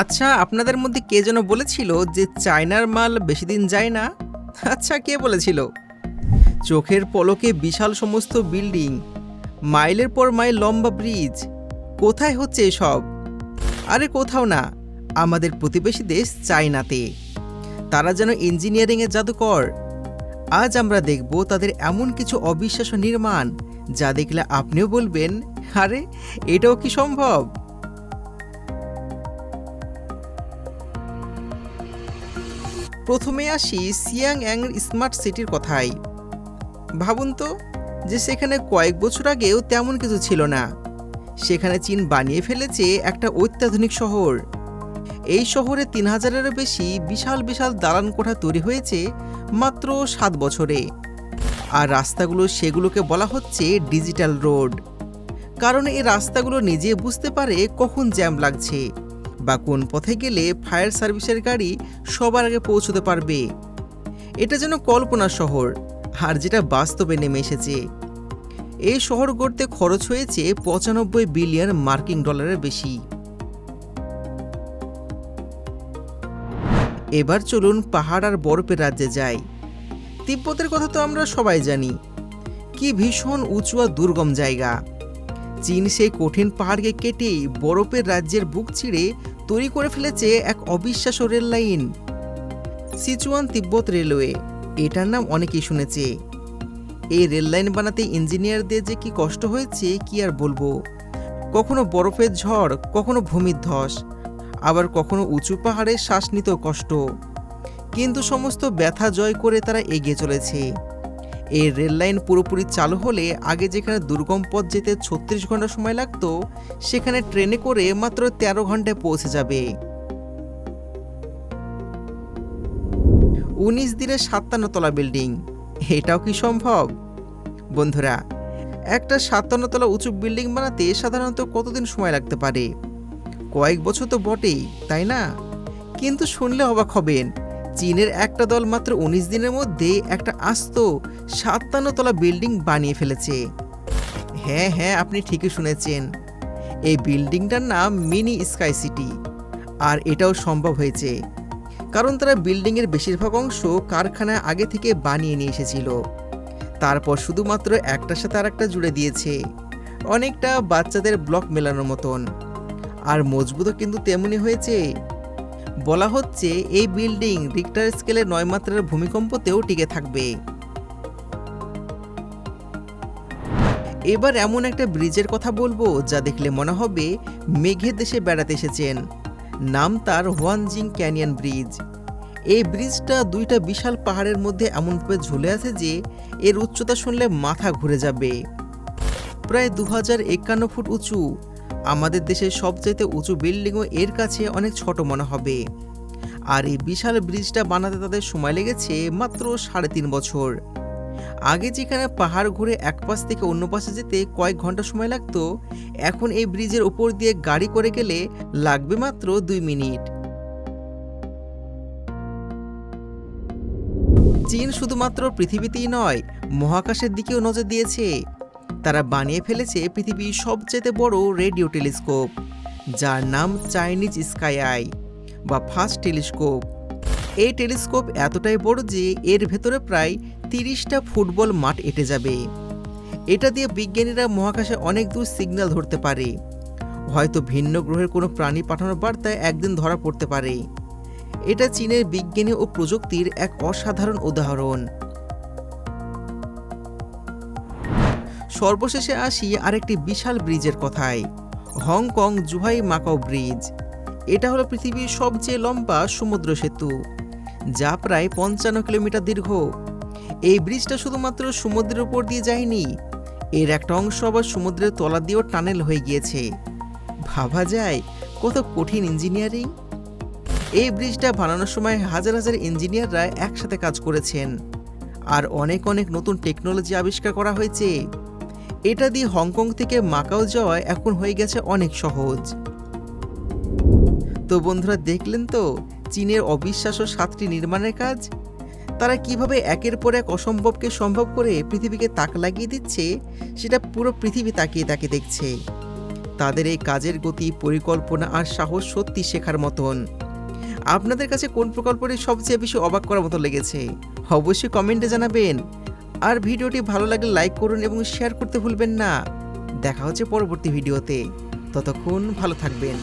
আচ্ছা আপনাদের মধ্যে কে যেন বলেছিল যে চায়নার মাল বেশি দিন যায় না? আচ্ছা কে বলেছিল? চোখের পলকে বিশাল সমস্ত বিল্ডিং, মাইলের পর মাইল লম্বা ব্রিজ, কোথায় হচ্ছে এসব? আরে কোথাও না, আমাদের প্রতিবেশী দেশ চায়নাতে। তারা যেন ইঞ্জিনিয়ারিংয়ের জাদুকর। আজ আমরা দেখব তাদের এমন কিছু অবিশ্বাস্য নির্মাণ, যা দেখলে আপনিও বলবেন, আরে, এটাও কি সম্ভব? প্রথমে আসি সিয়াং অ্যাং স্মার্ট সিটির কথাই ভাবুন তো যে সেখানে কয়েক বছর আগেও তেমন কিছু ছিল না। সেখানে চীন বানিয়ে ফেলেছে একটা অত্যাধুনিক শহর। এই শহরে তিন হাজারেরও বেশি বিশাল বিশাল দালান কোঠা তৈরি হয়েছে মাত্র সাত বছরে। আর রাস্তাগুলো সেগুলোকে বলা হচ্ছে ডিজিটাল রোড। কারণ এই রাস্তাগুলো নিজে বুঝতে পারে কখন জ্যাম লাগছে। বা কোন পথে গেলে ফায়ার সার্ভিসের গাড়ি সবার আগে পৌঁছতে পারবে। এটা যেন কল্পনা শহর, আর যেটা বাস্তবে নেমে এসেছে। এই শহর গড়তে খরচ হয়েছে পঁচানব্বই বিলিয়ন মার্কিন ডলারের বেশি। এবার চলুন পাহাড় আর বরফের রাজ্যে যাই। তিব্বতের কথা তো আমরা সবাই জানি। কি ভীষণ উঁচু আর দুর্গম জায়গা। চীন সেই কঠিন পাহাড়কে কেটেই বরফের রাজ্যের বুক ছিঁড়ে তৈরি করে ফেলেছে এক অবিশ্বাস্য রেল লাইন। সিচুয়ান তিব্বত রেলওয়ে, এটার নাম অনেকেই শুনেছে। এই রেল লাইন বানাতে ইঞ্জিনিয়ারদের যে কি কষ্ট হয়েছে, কি আর বলব? কখনো বরফের ঝড়, কখনো ভূমির ধস, আবার কখনো উঁচু পাহাড়ে শ্বাস নিতেও কষ্ট। কিন্তু সমস্ত ব্যথা জয় করে তারা এগিয়ে চলেছে। এই রেল লাইন পুরোপুরি চালু হলে আগে যেখানে দুর্গম পথ যেতে ছত্রিশ ঘণ্টা সময় লাগতো, সেখানে ট্রেনে করে মাত্র তেরো ঘন্টায় পৌঁছে যাবে। উনিশ দিনে সাতান্ন তলা বিল্ডিং, এটাও কি সম্ভব? বন্ধুরা, একটা সাতান্ন তলা উঁচু বিল্ডিং বানাতে সাধারণত কতদিন সময় লাগতে পারে? কয়েক বছর তো বটেই, তাই না? কিন্তু শুনলে অবাক হবেন। চীনের একটা দল মাত্র উনিশ দিনের মধ্যে একটা আস্ত সাতান্ন তলা বিল্ডিং বানিয়ে ফেলেছে। হ্যাঁ হ্যাঁ আপনি ঠিকই শুনেছেন। এই বিল্ডিংটার নাম মিনি স্কাই সিটি, আর এটাও সম্ভব হয়েছে, কারণ তারা বিল্ডিংয়ের বেশিরভাগ অংশ কারখানায় আগে থেকে বানিয়ে নিয়ে এসেছিল। তারপর শুধুমাত্র একটার সাথে আর একটা জুড়ে দিয়েছে, অনেকটা বাচ্চাদের ব্লক মেলানোর মতন। আর মজবুতও কিন্তু তেমনই হয়েছে। বলা হচ্ছে এই বিল্ডিং রিক্টার স্কেলে নয় মাত্রার ভূমিকম্পতেও টিকে থাকবে। এবার এমন একটা ব্রিজের কথা বলব যা দেখলে মনে হবে মেঘের দেশে বেড়াতে এসেছেন। নাম তার হোয়ানজিং ক্যানিয়ন ব্রিজ এই ব্রিজটা দুইটা বিশাল পাহাড়ের মধ্যে এমনভাবে ঝুলে আছে যে এর উচ্চতা শুনলে মাথা ঘুরে যাবে। প্রায় দু হাজার একান্ন ফুট উঁচু। আমাদের দেশের সবচাইতে উঁচু বিল্ডিংও এর কাছে অনেক ছোট মনে হবে। আর এই বিশাল ব্রিজটা বানাতে তাদের সময় লেগেছে মাত্র সাড়ে তিন বছর। আগে যেখানে পাহাড় ঘুরে এক পাশ থেকে অন্য পাশে যেতে কয়েক ঘণ্টা সময় লাগতো, এখন এই ব্রিজের উপর দিয়ে গাড়ি করে গেলে লাগবে মাত্র দুই মিনিট। চীন শুধুমাত্র পৃথিবীতেই নয়, মহাকাশের দিকেও নজর দিয়েছে। তারা বানিয়ে ফেলেছে পৃথিবীর সবচেয়ে বড় রেডিও টেলিস্কোপ, যার নাম চাইনিজ স্কাই আই বা ফার্স্ট টেলিস্কোপ। এই টেলিস্কোপ এতটাই বড় যে এর ভেতরে প্রায় তিরিশটা ফুটবল মাঠ এঁটে যাবে। এটা দিয়ে বিজ্ঞানীরা মহাকাশে অনেক দূর সিগন্যাল ধরতে পারে। হয়তো ভিন্ন গ্রহের কোনো প্রাণী পাঠানোর বার্তায় একদিন ধরা পড়তে পারে। এটা চীনের বিজ্ঞানী ও প্রযুক্তির এক অসাধারণ উদাহরণ। সর্বশেষে আসি আরেকটি বিশাল ব্রিজের কথায়। Hong Kong Zhuhai Macau bridge. এটা হলো পৃথিবীর সবচেয়ে লম্বা সমুদ্র সেতু, যা প্রায় পঞ্চান্ন কিলোমিটার দীর্ঘ। এই ব্রিজটা শুধুমাত্র সমুদ্রের উপর দিয়ে যায়নি, এর একটা অংশ আবার সমুদ্রের তলা দিয়েও টানেল হয়ে গিয়েছে। ভাবা যায় কত কঠিন ইঞ্জিনিয়ারিং? এই ব্রিজটা বানানোর সময় হাজার হাজার ইঞ্জিনিয়াররা একসাথে কাজ করেছেন, আর অনেক অনেক নতুন টেকনোলজি আবিষ্কার করা হয়েছে। এটা দিয়ে হংকং থেকে মাকাও যাওয়া এখন হয়ে গেছে অনেক সহজ। তো বন্ধুরা, দেখলেন তো চীনের অবিশ্বাস্য সাতটি নির্মাণের কাজ? তারা কীভাবে একের পর এক অসম্ভবকে সম্ভব করে পৃথিবীকে তাক লাগিয়ে দিচ্ছে, সেটা পুরো পৃথিবী তাকিয়ে তাকে দেখছে। তাদের এই কাজের গতি, পরিকল্পনা আর সাহস সত্যি শেখার মতন। আপনাদের কাছে কোন প্রকল্পটি সবচেয়ে বেশি অবাক করার মতো লেগেছে? অবশ্যই কমেন্টে জানাবেন। আর ভিডিওটি ভালো লাগলে লাইক করুন এবং শেয়ার করতে ভুলবেন না। দেখা হচ্ছে পরবর্তী ভিডিওতে। ততক্ষণ ভালো থাকবেন।